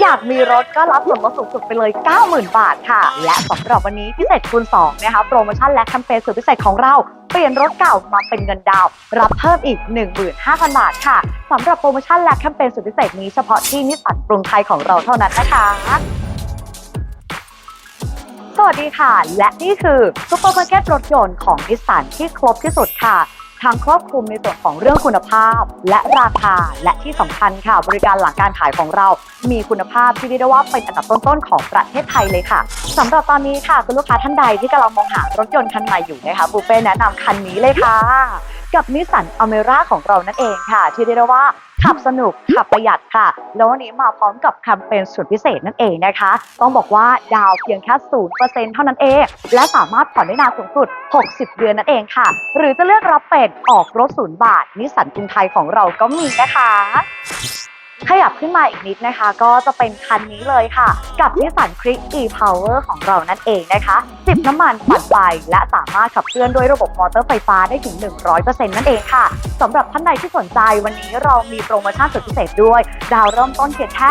อยากมีรถก็รับส่วนลดสูงสุดไปเลย 90,000 บาทค่ะ และสำหรับวันนี้พิเศษคูณ2นะคะโปรโมชั่นและแคมเปญสุดพิเศษของเรา เปลี่ยนรถเก่ามาเป็นเงินดาวน์รับเพิ่มอีก 15,000 บาทค่ะสำหรับโปรโมชั่นและแคมเปญสุดพิเศษนี้เฉพาะที่นิสสันกรุงไทยของเราเท่านั้นนะคะสวัสดีค่ะ และนี่คือซุปเปอร์มาร์เก็ตรถยนต์ของนิสสันที่ครบที่สุดค่ะ ทางครอบคลุมในส่วนของเรื่องคุณภาพ และราคาและที่สำคัญค่ะ บริการหลังการขายของเรา มีคุณภาพที่เรียกได้ว่าเป็นอันดับต้นๆของประเทศไทยเลยค่ะสำหรับตอนนี้ค่ะคุณลูกค้าท่านใดที่กำลังมองหารถยนต์คันใหม่อยู่นะคะบูเป้แนะนำคันนี้เลยค่ะ กับนิสสันอเมร่าของเรานั่นเองค่ะ ที่เรียกได้ว่าขับสนุกขับประหยัดค่ะ แล้ววันนี้มาพร้อมกับแคมเปญสุดพิเศษนั่นเองนะคะ ต้องบอกว่าดาวเพียงแค่ศูนย์เปอร์เซ็นต์เท่านั้นเอง และสามารถผ่อนได้นานสูงสุด 60 เดือนนั่นเองค่ะ หรือจะเลือกรับเป็นออกรถศูนย์บาท นิสสันกรุงไทยของเราก็มีนะคะขยับขึ้นมาอีกนิดนะคะ ก็จะเป็นคันนี้เลยค่ะ กับนิสสันคลิก e-power ของเรานั่นเองนะคะ สิบน้ำมันปั่นไฟ และสามารถขับเคลื่อนด้วยระบบมอเตอร์ไฟฟ้าได้ถึง 100%นั่นเองค่ะสำหรับท่านใดที่สนใจวันนี้เรามีโปรโมชั่นสุดพิเศษด้วย ดาวเริ่มต้นเพียงแค่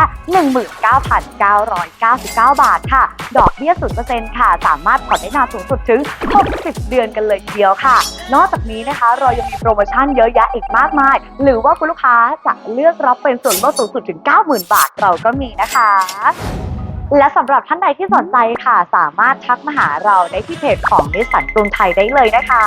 19,999 บาทค่ะ ดอกเบี้ย 0%ค่ะ สามารถผ่อนได้นานสูงสุดถึง 60 เดือนกันเลยทีเดียวค่ะ นอกจากนี้นะคะเรายังมีโปรโมชั่นเยอะแยะอีกมากมาย หรือว่าคุณลูกค้าจะเลือกรับเป็นส่วนลดสูงสุดถึง 90,000 บาทเราก็มีนะคะ และสำหรับท่านใดที่สนใจค่ะ สามารถทักมาหาเราได้ที่เพจของนิสสันกรุงไทยได้เลยนะคะ